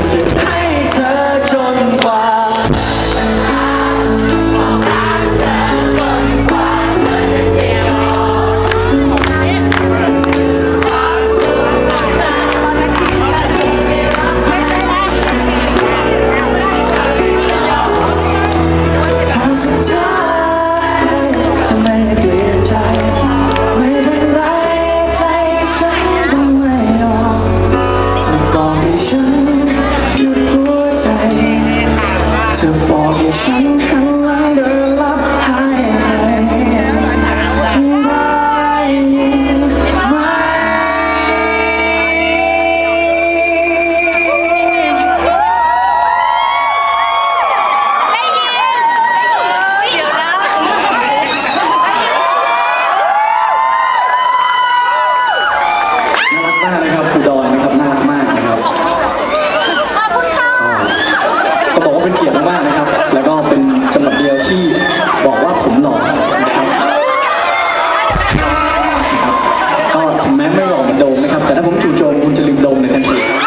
Thank you. ดมในยจันทร์